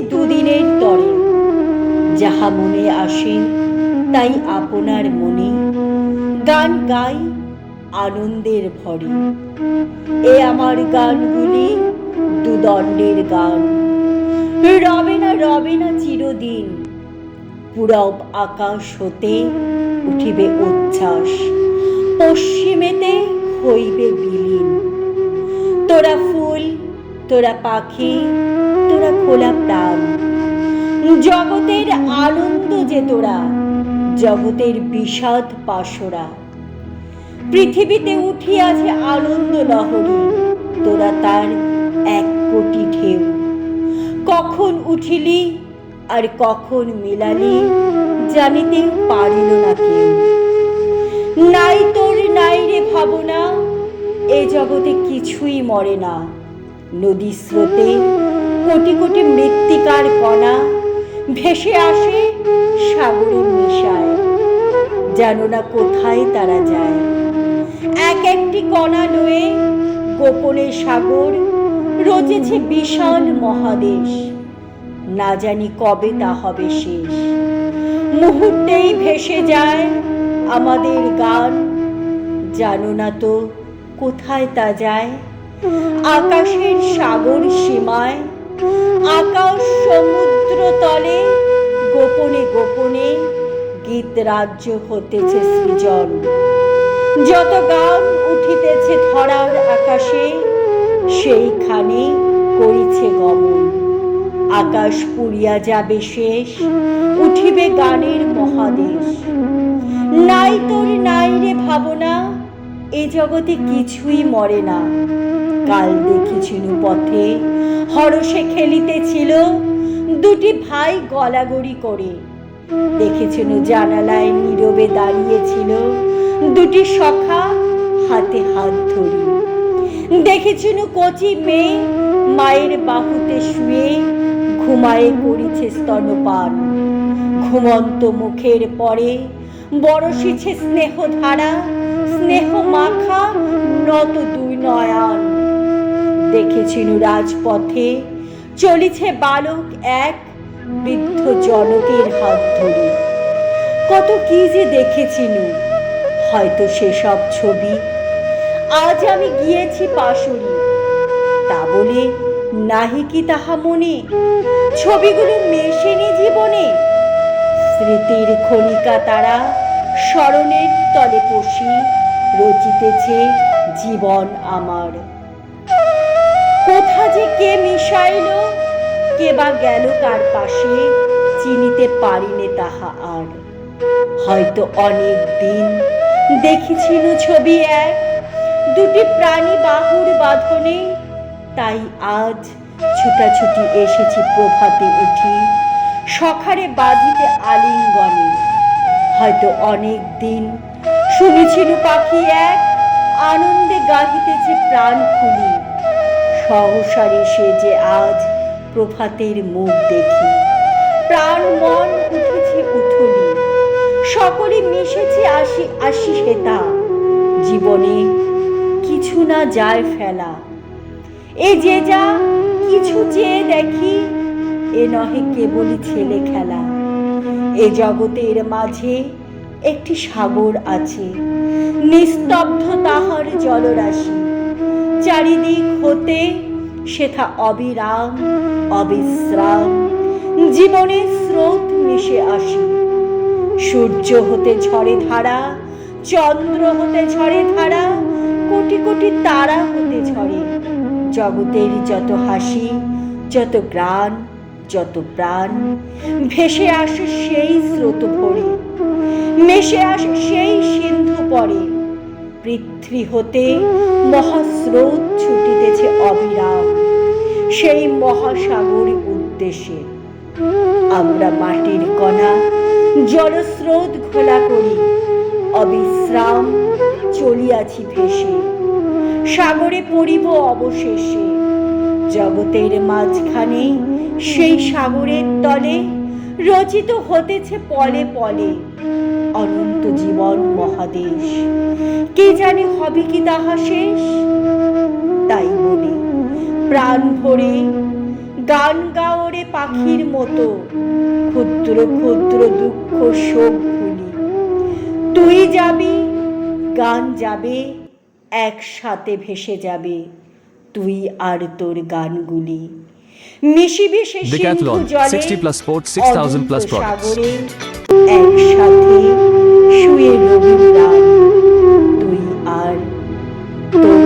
দুদিনের তরে। যাহা মনে আসে, তাই আপনার মনে। গান গাই আনন্দের ভরে। এ আমার গানগুলি দুদণ্ডের গান। রবে না রবে না চিরদিন। পূরব আকাশ হতে উঠিবে উচ্ছ্বাস। পশ্চিমেতে হইবে বিলীন। তোরা ফুল তোরা পাখি, তোরা খোলা প্রাণ। জগতের আনন্দ যে তোরা, জগতের বিষাদ পাশরা। পৃথিবীতে উঠিয়াছে আনন্দ লহরী, তোরা তার এক কোটি ঢেউ। কখন উঠিলি আর কখন মিলালি, জানিতে পারিল না কেউ। নাই তোর, নাই রে ভাবনা, এ জগতে কিছুই মরে না। নদী স্রোতে কোটি কোটি মৃত্তিকার কণা ভেসে আসে সাগরে মিশায় জানো না কোথায় তারা যায়। এক একটি কণা লয়ে গোপনে সাগর রচেছে বিশাল মহাদেশ। না জানি কবে তা হবে শেষ। মুহূর্তেই ভেসে যায় আমাদের গান। জানো না তো কোথায় তা যায়? আকাশের সাগর সীমায়, আকাশ সমুদ্র তলে, গোপনে গোপনে গীত রাজ্য হতেছে সৃজন। যত গান উঠিতেছে ধরার আকাশে, সেইখানে করিছে গমন। আকাশ পুড়িয়া যাবে শেষ, উঠিবে গানের মহাদেশ। নাই তোর নাই রে ভাবনা এ জগতে কিছুই মরে না। কাল দেখিছিনু পথে হরসে খেলিতেছিল দুটি ভাই গলাগড়ি করে। দেখেছিল জানালায় নীরবে দাঁড়িয়েছিল দুটি সখা হাতে হাত ধরি। দেখেছিল কচি মেয়ে মায়ের বাহুতে শুয়ে ঘুমায়ে করিছে স্তনপান। ঘুমন্ত মুখের পরে বরসিছে স্নেহ ধারা স্নেহ মাখা নত দুই নয়ন। দেখেছিল রাজপথে চলিছে বালক এক বৃদ্ধ জনকের হাত ধরে। কত কি যে দেখেছিনু হয়তো সেসব ছবি। আজ আমি গিয়েছি পাশরি তা বলে নাহি কি তাহা মনে? ছবিগুলো মেশেনি জীবনে। স্মৃতির খনিকা তারা স্মরণের তলে পশি। রচিতেছে জীবন আমার। কোথা যে কে মিশাইল, কে বা গেল কার পাশে, চিনিতে পারিনে তাহা আর। হয়তো অনেক দিন দেখেছিল ছবি এক, দুটি প্রাণী বাহুর বাঁধনে, তাই আজ ছুটাছুটি এসেছি প্রভাতে উঠি, সখারে বাঁধিতে আলিঙ্গনে। হয়তো অনেক দিন শুনেছিল পাখি এক আনন্দে গাহিতেছে প্রাণ খুলি। সহসারে সে যে আজ প্রভাতের মুখ দেখি। প্রাণ মন উঠেছে উঠুনি। সকলে মিশেছে আসি আসি হেতা জীবনে কিছু না যায় ফেলা। এ যে যা, কিছু চেয়ে দেখি, এ নহে কেবলই ছেলে খেলা। এ জগতের মাঝে একটি সাগর আছে। নিস্তব্ধ তাহার জলরাশি। চারিদিক হতে সেথা অবিরাম, অবিশ্রাম। জীবনের স্রোত মিশে আসে। সূর্য হতে ঝরে ধারা, চন্দ্র হতে ঝরে ধারা, কোটি কোটি তারা হতে ঝরে। জগতের যত হাসি, যত গ্রাণ, যত প্রাণ, ভেসে আসে সেই স্রোত ভরে। মেশে আসে সেই সিন্ধু পরে। পৃথ্বী হতে মহাস্রোত ছুটিতেছে অবিরাম। সেই মহাসাগর উদ্দেশ্যে। আমরা মাটির কণা, জলস্রোত ঘোলা করি। অবিশ্রাম চলিয়াছি ভেসে। সাগরে পড়িব অবশেষে। জগতের মাঝখানে সেই সাগরের তলে রচিত হতেছে পলে পলে। অনন্ত জীবন মহাদেশ। কে জানে হবে কি তাহা শেষ? তাই বলি, প্রাণ ভরে, গান গাওরে পাখির মতো। ক্ষুদ্র ক্ষুদ্র দুঃখ শোক ভুলি। তুই যাবি, গান যাবে, একসাথে ভেসে যাবে। তুই আর তোর গানগুলি। মিশিবে সে সিন্ধু জলে 60 প্লাস স্পোর্টস 6000 প্লাস প্রোডাক্টস একসাথে শুয়ে রবীন্দ্রনাথ তুই আর তুই